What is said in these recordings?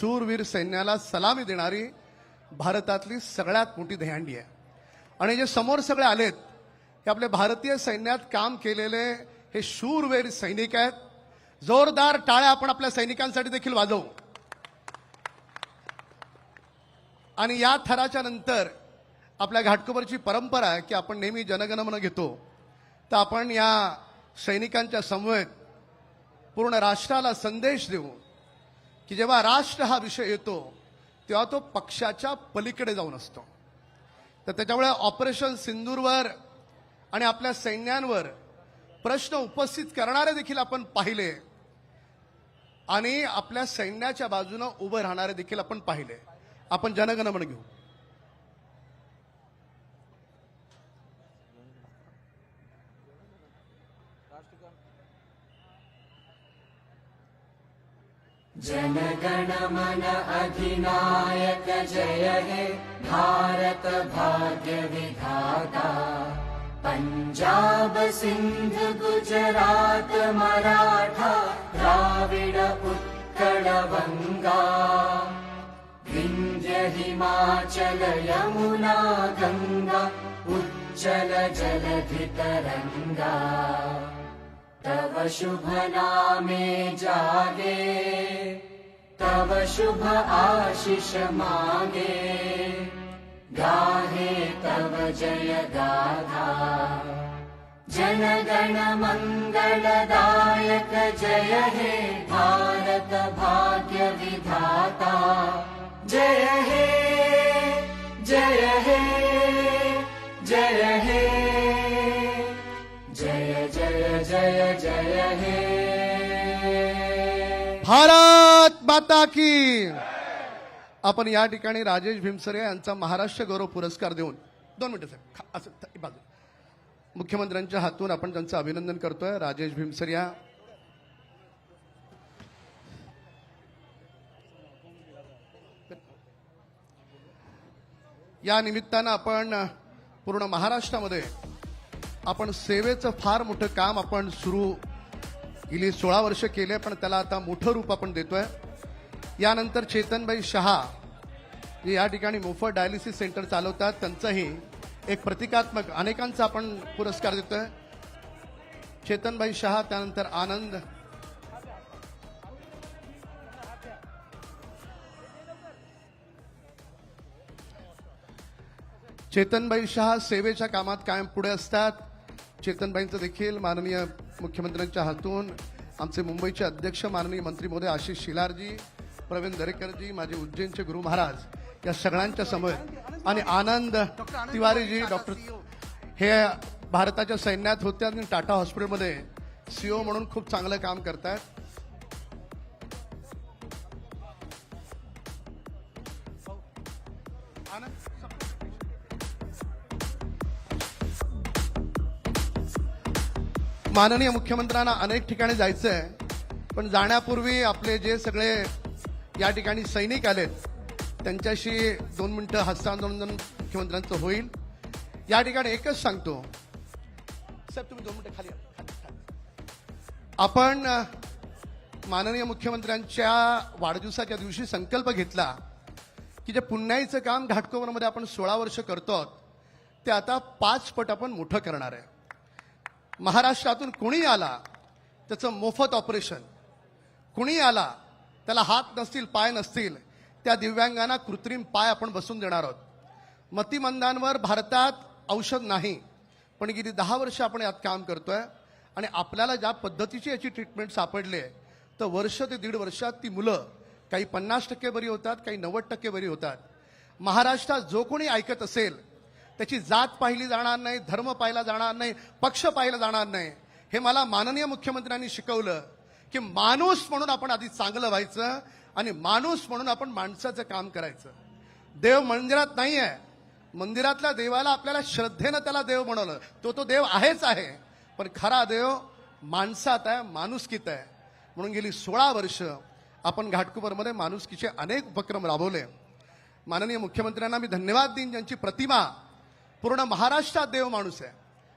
शूरवीर सैन्याला सलामी देणारी भारतातली सगळ्यात मोठी दहीहंडी आहे. आणि जे समोर सगळे आलेत हे आपले भारतीय सैन्यात काम केलेले हे शूरवीर सैनिक आहेत. जोरदार टाळ्या आपण आपल्या सैनिकांसाठी देखील वाजवू. आणि या थराच्या नंतर आपल्या घाटकोपरची परंपरा आहे की आपण नेहमी जनगणमन घेतो. तर आपण या सैनिकांच्या समवेत पूर्ण राष्ट्राला संदेश देऊ की जेव्हा राष्ट्र हा विषय येतो तेव्हा तो पक्षाच्या पलीकडे जाऊन असतो. तर त्याच्यामुळे ऑपरेशन सिंदूरवर आणि आपल्या सैन्यांवर प्रश्न उपस्थित करणारे देखील आपण पाहिले आणि आपल्या सैन्याच्या बाजूनं उभं राहणारे देखील आपण पाहिले. आपण जनगणमन घेऊ. जनगणमन अधिनायक जय हे भारत भाग्य विधाता। पञ्जाब सिन्ध गुजरात मराठा द्राविड उत्कल वङ्गा विन्ध्य हिमाचल यमुना गङ्गा उज्जल जलधितरङ्गा तव शुभ नामे जागे तव शुभ आशिष मागे। गाहे तव जय गाथा जनगण मङ्गलदायक जय हे भारत भाग्य विधाता। जय हे जय हे जय हे जय जय हे. भारत माता की. आपण या ठिकाणी राजेश भीमसरे यांचा महाराष्ट्र गौरव पुरस्कार देऊन दोन मिनिटं साहेब असं बाजू मुख्यमंत्र्यांच्या हातून आपण त्यांचं अभिनंदन करतोय. राजेश भीमसरिया या निमित्तानं आपण पूर्ण महाराष्ट्रामध्ये आपण सेवेचं फार मोठं काम आपण सुरू गेली सोळा वर्ष केले पण त्याला आता मोठं रूप आपण देतोय. यानंतर चेतनबाई शहा जे या ठिकाणी मोफत डायलिसिस सेंटर चालवतात. त्यांचंही एक प्रतिकात्मक अनेकांचा आपण पुरस्कार देतोय. चेतनबाई शहा त्यानंतर आनंद. चेतनबाई शहा सेवेच्या कामात कायम पुढे असतात. चेतनबाईंचं देखील माननीय मुख्यमंत्र्यांच्या हातून आमचे मुंबईचे अध्यक्ष माननीय मंत्री महोदय आशिष शिलारजी प्रवीण दरेकरजी माझे उज्जैनचे गुरु महाराज या सगळ्यांच्या समोर आणि आनंद तिवारीजी डॉक्टर हे भारताच्या सैन्यात होते आणि टाटा हॉस्पिटलमध्ये सीओ म्हणून खूप चांगलं काम करतात माननीय मुख्यमंत्र्यांना अनेक ठिकाणी जायचं आहे पण जाण्यापूर्वी आपले जे सगळे या ठिकाणी सैनिक आलेत त्यांच्याशी दोन मिनिटं हस्तांदोलन मुख्यमंत्र्यांचं होईल. या ठिकाणी एकच सांगतो. साहेब तुम्ही दोन मिनिटं खाली आपण माननीय मुख्यमंत्र्यांच्या वाढदिवसाच्या दिवशी संकल्प घेतला की जे पुण्याईचं काम घाटकोपरमध्ये आपण सोळा वर्ष करतो ते आता पाच पट आपण मोठं करणार आहे. महाराष्ट्रातून कुणी आला त्याचं मोफत ऑपरेशन. कुणी आला त्याला हात नसतील पाय नसतील त्या दिव्यांगांना कृत्रिम पाय आपण बसून देणार आहोत. मतिमंदांवर भारतात औषध नाही पण गेली दहा वर्ष आपण यात काम करतोय आणि आपल्याला ज्या पद्धतीची याची ट्रीटमेंट सापडली आहे तर वर्ष ते दीड वर्षात ती मुलं काही पन्नास टक्के बरी होतात काही नव्वद टक्के बरी होतात. महाराष्ट्रात जो कोणी ऐकत असेल त्याची जात पाहिली जाणार नाही धर्म पाहिला जाणार नाही पक्ष पाहिला जाणार नाही. हे मला माननीय मुख्यमंत्र्यांनी शिकवलं की माणूस म्हणून आपण आधी चांगलं व्हायचं आणि माणूस म्हणून आपण माणसाचं काम करायचं. देव मंदिरात नाही आहे मंदिरातल्या देवाला आपल्याला श्रद्धेनं त्याला देव बनवलं. तो तो देव आहेच आहे. पण खरा देव माणसात आहे माणुसकीत आहे. म्हणून गेली सोळा वर्ष आपण घाटकोपरमध्ये माणुसकीचे अनेक उपक्रम राबवले. माननीय मुख्यमंत्र्यांना मी धन्यवाद देईन ज्यांची प्रतिमा पूर्ण महाराष्ट्रात देव माणूस आहे.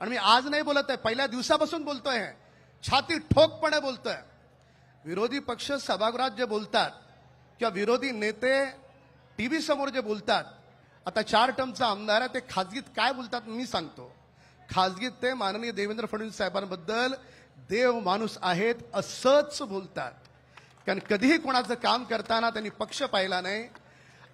आणि मी आज नाही बोलत आहे पहिल्या दिवसापासून बोलतोय छाती ठोकपणे बोलतोय. विरोधी पक्ष सभागृहात जे बोलतात किंवा विरोधी नेते टी व्ही समोर जे बोलतात आता चार टर्मचा आमदार आहे ते खाजगीत काय बोलतात मी सांगतो. खाजगीत ते माननीय देवेंद्र फडणवीस साहेबांबद्दल देव माणूस आहेत असंच बोलतात. कारण कधीही कोणाचं काम करताना त्यांनी पक्ष पाहिला नाही.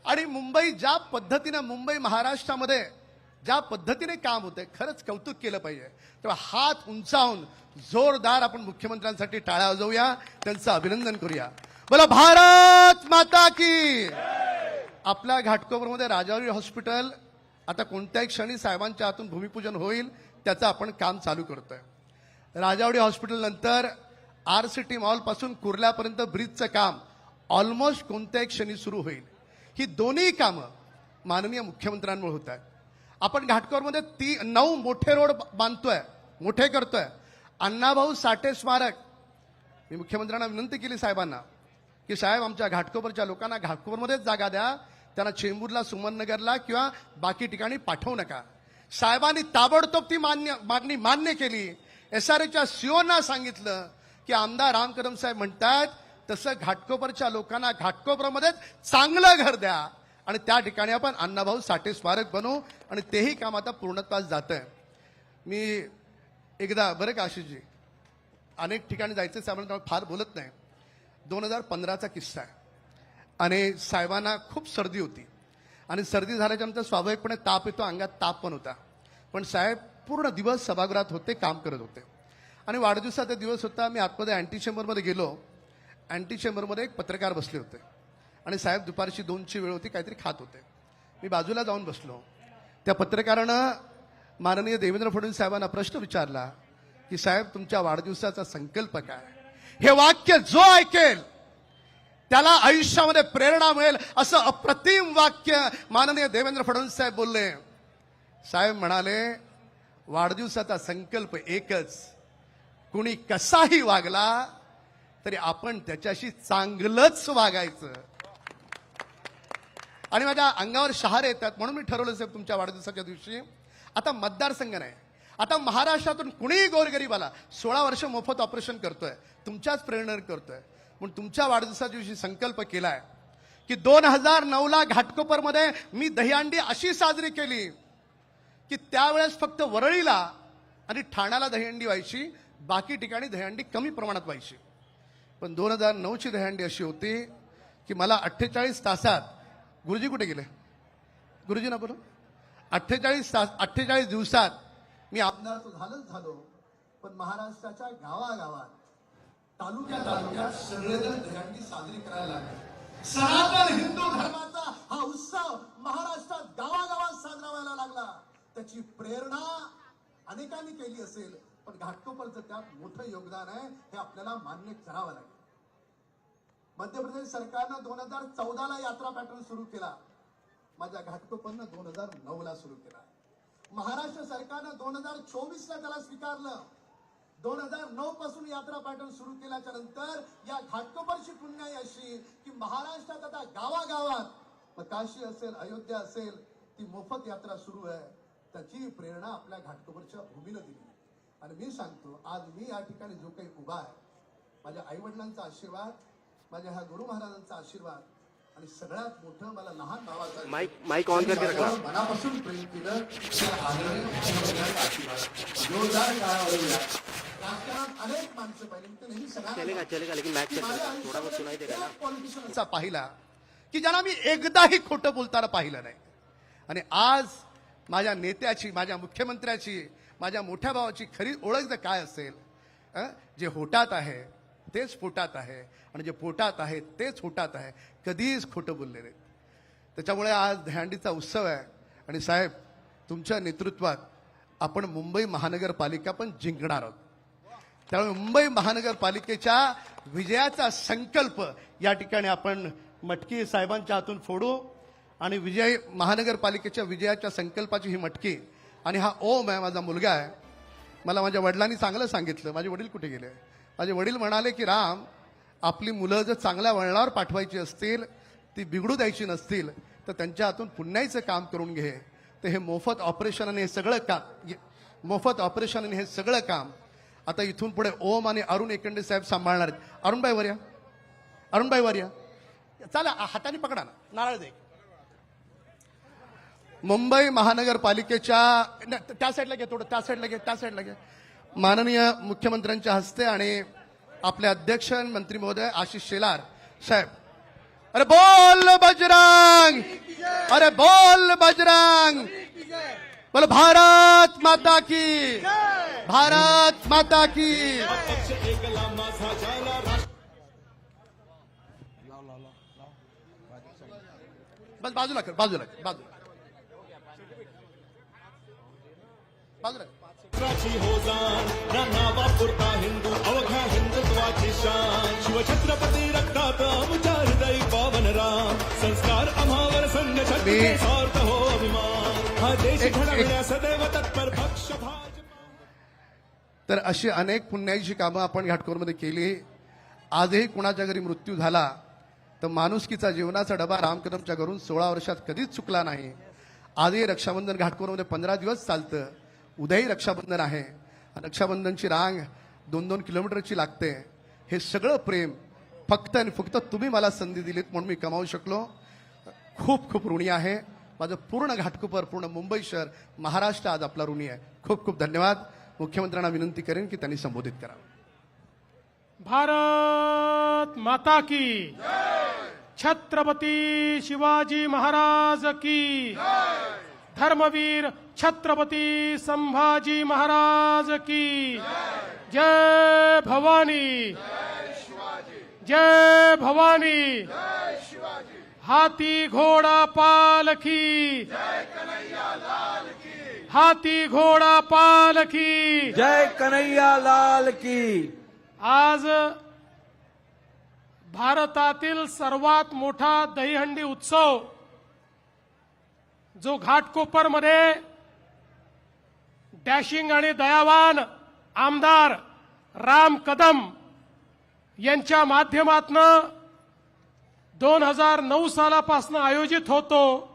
आणि मुंबई ज्या पद्धतीनं मुंबई महाराष्ट्रामध्ये ज्या पद्धतीने काम होतंय खरंच कौतुक केलं पाहिजे. तेव्हा हात उंचावून जोरदार आपण मुख्यमंत्र्यांसाठी टाळ्या वाजवूया त्यांचं अभिनंदन करूया. बोला भारत माता की आपल्या घाटकोपरमध्ये राजावरी हॉस्पिटल आता कोणत्याही क्षणी साहेबांच्या हातून भूमिपूजन होईल त्याचं आपण काम चालू करतोय. राजावडी हॉस्पिटल नंतर आर सी टी मॉलपासून कुर्ल्यापर्यंत ब्रिजचं काम ऑलमोस्ट कोणत्याही क्षणी सुरू होईल. ही दोन्ही कामं माननीय मुख्यमंत्र्यांमुळे होत आहेत. आपण घाटकोरमध्ये ती नऊ मोठे रोड बांधतोय मोठे करतोय. अण्णाभाऊ साठे स्मारक. मी मुख्यमंत्र्यांना विनंती केली साहेबांना की साहेब आमच्या घाटकोपरच्या लोकांना घाटकोपरमध्येच जागा द्या त्यांना चेंबूरला सुमननगरला किंवा बाकी ठिकाणी पाठवू नका. साहेबांनी ताबडतोब ती मान्य मागणी मान्य केली. एस आर एच्या सीओना सांगितलं की आमदार राम कदम साहेब म्हणतात तसं घाटकोपरच्या लोकांना घाटकोपरमध्येच चांगलं घर द्या. आणि त्या ठिकाणी आपण अण्णाभाऊ साठे स्मारक बनवू आणि तेही काम आता पूर्णत्वास जात आहे मी एकदा बरं का आशिषजी? अनेक ठिकाणी जायचं साहेबांना त्यामुळे फार बोलत नाही. दोन हजार पंधराचा किस्सा आहे. आणि साहेबांना खूप सर्दी होती. आणि सर्दी झाल्याच्यानंतर स्वाभाविकपणे ताप येतो अंगात ताप पण होता. पण साहेब पूर्ण दिवस सभागृहात होते काम करत होते. आणि वाढदिवसाचा दिवस होता मी आतमध्ये अँटी चेंबरमध्ये गेलो. अँटी चेंबरमध्ये एक पत्रकार बसले होते. आणि साहेब दुपारची दोनची वेळ होती काहीतरी खात होते. मी बाजूला जाऊन बसलो. त्या पत्रकारानं माननीय देवेंद्र फडणवीस साहेबांना प्रश्न विचारला की साहेब तुमच्या वाढदिवसाचा संकल्प काय? हे वाक्य जो ऐकेल त्याला आयुष्यामध्ये प्रेरणा मिळेल असं अप्रतिम वाक्य माननीय देवेंद्र फडणवीस साहेब बोलले. साहेब म्हणाले वाढदिवसाचा संकल्प एकच. कुणी कसाही वागला तरी आपण त्याच्याशी चांगलंच वागायचं. आणि माझ्या अंगावर शहारे येतात म्हणून मी ठरवलं साहेब तुमच्या वाढदिवसाच्या दिवशी. आता मतदारसंघ नाही. आता महाराष्ट्रातून कुणीही गोरगरीबाला सोळा वर्ष मोफत ऑपरेशन करतोय तुमच्याच प्रेरणेने करतोय. म्हणून तुमच्या वाढदिवसाच्या दिवशी संकल्प केलाय की दोन हजार नऊला घाटकोपरमध्ये मी दहीहंडी अशी साजरी केली की त्यावेळेस फक्त वरळीला आणि ठाण्याला दहीहंडी व्हायची बाकी ठिकाणी दहीहंडी कमी प्रमाणात व्हायची. पण दोन हजार नऊची दहीहंडी अशी होती की मला अठ्ठेचाळीस तासात गुरुजी कुठे गेले? गुरुजी ना बोलो. अठ्ठेचाळीस तास अठ्ठेचाळीस दिवसात मी आमदार तो झालंच झालो पण महाराष्ट्राच्या गावागावात तालुक्या तालुक्यात सगळेजण दहीहंडी साजरी करायला लागले. सनातन हिंदू धर्माचा हा उत्सव महाराष्ट्रात गावागावात साजरा व्हायला लागला. त्याची प्रेरणा अनेकांनी केली असेल पण घाटकोपरचं त्यात मोठं योगदान आहे हे आपल्याला मान्य करावं लागेल. मध्य प्रदेश सरकारनं दोन हजार चौदाला यात्रा पॅटर्न सुरू केला. माझ्या घाटकोपरनं दोन हजार नऊ ला सुरू केला. महाराष्ट्र सरकारनं दोन हजार चोवीस ला त्याला स्वीकारलं. दोन हजार नऊ पासून यात्रा पॅटर्न सुरू केल्याच्यानंतर या घाटकोपरची पुण्याई अशी की महाराष्ट्रात आता गावागावात मग काशी असेल अयोध्या असेल ती मोफत यात्रा सुरू आहे. त्याची प्रेरणा आपल्या घाटकोपरच्या भूमीनं दिली. आणि मी सांगतो आज मी या ठिकाणी जो काही उभा आहे माझ्या आईवडिलांचा आशीर्वाद माझ्या ह्या गुरु महाराजांचा आशीर्वाद आणि सगळ्यात मोठं मला लहान भावाचा माइक माइक ऑन करके मनापासून प्रेम केलं जोरदार. राजकारणात अनेक माणसं पाहिली की है पाहिला ज्यांना मी एकदाही खोटं बोलताना पाहिलं नाही. आणि आज माझ्या नेत्याची माझ्या मुख्यमंत्र्याची माझ्या मोठ्या भावाची खरी ओळख जर काय असेल? जे होटात आहे तेच पोटात आहे आणि जे पोटात आहे तेच होटात आहे कधीच खोटं बोलले नाही त्याच्यामुळे आज दहंडीचा उत्सव आहे. आणि साहेब तुमच्या नेतृत्वात आपण मुंबई महानगरपालिका पण जिंकणार आहोत. त्यामुळे मुंबई महानगरपालिकेच्या विजयाचा संकल्प या ठिकाणी आपण मटकी साहेबांच्या हातून फोडू आणि विजय महानगरपालिकेच्या विजयाच्या संकल्पाची ही मटकी आणि हा ओम आहे माझा मुलगा आहे. मला माझ्या वडिलांनी चांगलं सांगितलं. माझे वडील कुठे गेले? माझे वडील म्हणाले की राम आपली मुलं जर चांगल्या वळणावर पाठवायची असतील ती बिघडू द्यायची नसतील तर त्यांच्या हातून पुण्याईचं काम करून घे. तर हे मोफत ऑपरेशन आणि हे सगळं काम मोफत ऑपरेशन आणि हे सगळं काम आता इथून पुढे ओम आणि अरुण एकंडे साहेब सांभाळणार आहेत. अरुणबाई वर्या अरुणबाई वर्या चला हाताने पकडा ना. नारळ दे. मुंबई महानगरपालिकेच्या त्या साईडला घे थोडं त्या साईडला घे त्या साईडला घे. माननीय मुख्यमंत्र्यांच्या हस्ते आणि आपले अध्यक्ष मंत्री महोदय आशिष शेलार साहेब. अरे बोल बजरंग! अरे बोल बजरंग! बोल भारत माता की! भारत माता की! बस बाजूला कर बाजूला कर बाजूला बाजूला होजान नाना वापुरता हिंदू अवघा हिंदुत्वाची शान. शिवछत्रपती रक्तात आमच्या हृदय पावन राम. संस्कार आम्हावर संघ सार्थ हो अभिमान. हा देश घडविण्यास सदैव तत्पर पक्ष भाजपा. तर अशी अनेक पुण्याईची कामं आपण घाटकोरमध्ये केली. आजही कुणाच्या घरी मृत्यू झाला तर माणुसकीचा जीवनाचा डबा रामकदमच्या घरून सोळा वर्षात कधीच चुकला नाही. आजही रक्षाबंधन घाटकोरमध्ये पंधरा दिवस चालतं. उद्याही रक्षाबंधन आहे. रक्षाबंधनची रांग दोन दोन किलोमीटरची लागते. हे सगळं प्रेम फक्त आणि फक्त तुम्ही मला संधी दिलीत म्हणून मी कमावू शकलो. खूप खूप ऋणी आहे. माझं पूर्ण घाटकोपर पूर्ण मुंबई शहर महाराष्ट्र आज आपला ऋणी आहे. खूप खूप धन्यवाद. मुख्यमंत्र्यांना विनंती करेन की त्यांनी संबोधित करावं भारत माता की छत्रपती शिवाजी महाराज की धर्मवीर छत्रपती संभाजी महाराज की जय भवानी। जय भवानी। हाथी घोडा पालखी हाथी घोडा पालखी जय कन्हैया लाल की। आज भारतातील सर्वात मोठा दहीहंडी उत्सव जो घाटकोपरमध्ये डॅशिंग आणि दयावान आमदार राम कदम यांच्या माध्यमातनं दोन हजार नऊ सालापासून आयोजित होतो.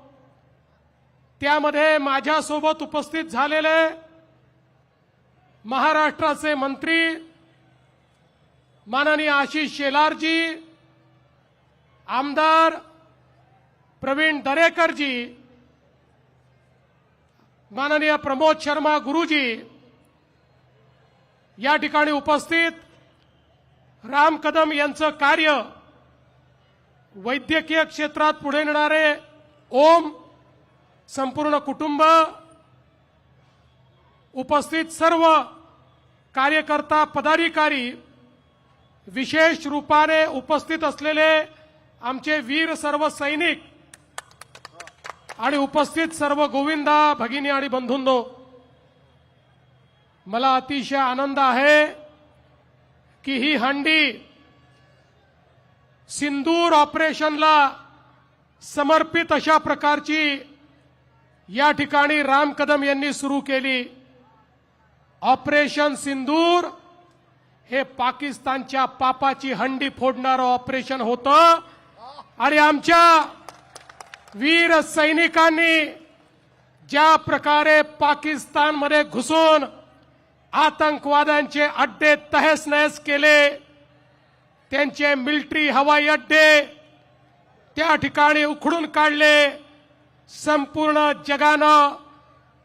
त्यामध्ये माझ्यासोबत उपस्थित झालेले महाराष्ट्राचे मंत्री माननीय आशिष शेलारजी आमदार प्रवीण दरेकरजी माननीय प्रमोद शर्मा गुरुजी या ठिकाणी उपस्थित राम कदम यांचं कार्य वैद्यकीय क्षेत्रात पुढे नेणारे ओम संपूर्ण कुटुंब उपस्थित सर्व कार्यकर्ता पदाधिकारी विशेष रूपाने उपस्थित असलेले आमचे वीर सर्व सैनिक आणि उपस्थित सर्व गोविंदा भगिनी आणि बंधूंनो मला अतिशय आनंद आहे की ही हंडी सिंदूर ऑपरेशनला समर्पित अशा प्रकारची या ठिकाणी राम कदम यांनी सुरू केली. ऑपरेशन सिंदूर हे पाकिस्तानच्या पापाची हंडी फोडणारं ऑपरेशन होतं. आणि आमच्या वीर सैनिकांनी ज्या प्रकारे पाकिस्तानमध्ये घुसून आतंकवाद्यांचे अड्डे तहस नहस केले त्यांचे मिलिटरी हवाई अड्डे त्या ठिकाणी उखडून काढले संपूर्ण जगानं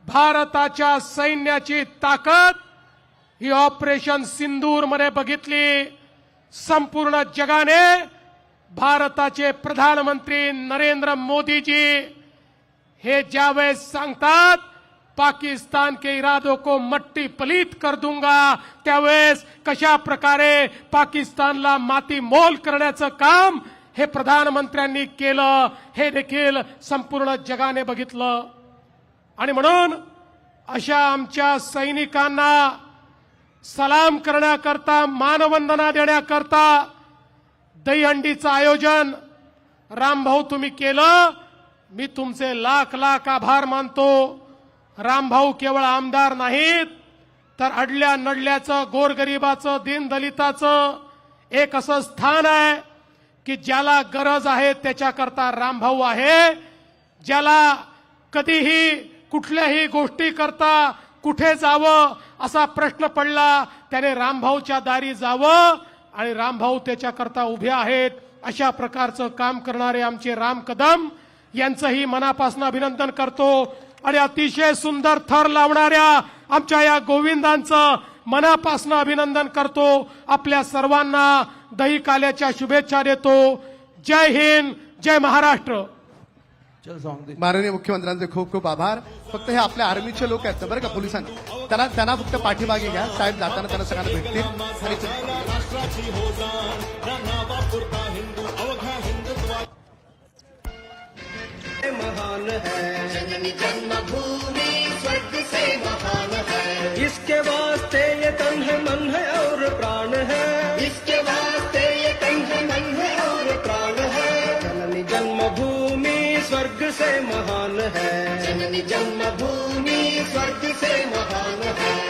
भारताच्या सैन्याची ताकद ही ऑपरेशन सिंदूरमध्ये बघितली संपूर्ण जगाने भारताचे प्रधानमंत्री नरेंद्र मोदीजी हे ज्यावेळेस सांगतात पाकिस्तान के इरादों को मट्टी पलीत कर दूंगा त्यावेळेस कशा प्रकारे पाकिस्तानला माती मोल करण्याचं काम हे प्रधानमंत्र्यांनी केलं हे देखील संपूर्ण जगाने बघितलं. आणि म्हणून अशा आमच्या सैनिकांना सलाम करण्याकरता मानवंदना देण्याकरता दहीहंडीचं आयोजन. रामभाऊ तुम्ही केलं. मी तुमचे लाख लाख आभार मानतो. रामभाऊ केवळ आमदार नाहीत तर अडल्या नडल्याचं गोरगरिबाचं दीनदलिताचं एक असं स्थान आहे की ज्याला गरज आहे त्याच्याकरता रामभाऊ आहे. ज्याला कधीही कुठल्याही गोष्टी करता कुठे जावं असा प्रश्न पडला त्याने रामभाऊच्या दारी जावं. आणि रामभाऊ त्याच्याकरता उभे आहेत. अशा प्रकारचं काम करणारे आमचे राम कदम यांचंही मनापासून अभिनंदन करतो. आणि अतिशय सुंदर थर लावणाऱ्या आमच्या या गोविंदांचं मनापासून अभिनंदन करतो. आपल्या सर्वांना दही काल्याच्या शुभेच्छा देतो. जय हिंद जय महाराष्ट्र. माननीय मुख्यमंत्र्यांचे खूप खूप आभार. फक्त हे आपल्या आर्मीचे लोक आहेत बरं का पोलिसांनी? त्यांना त्यांना फक्त पाठीमागे घ्या. साहेब जाताना त्यांना सगळ्यांना भेटतील. है महान है इसके वास्ते ये तन है मन है और प्राण है। इसके स्वर्ग से महान है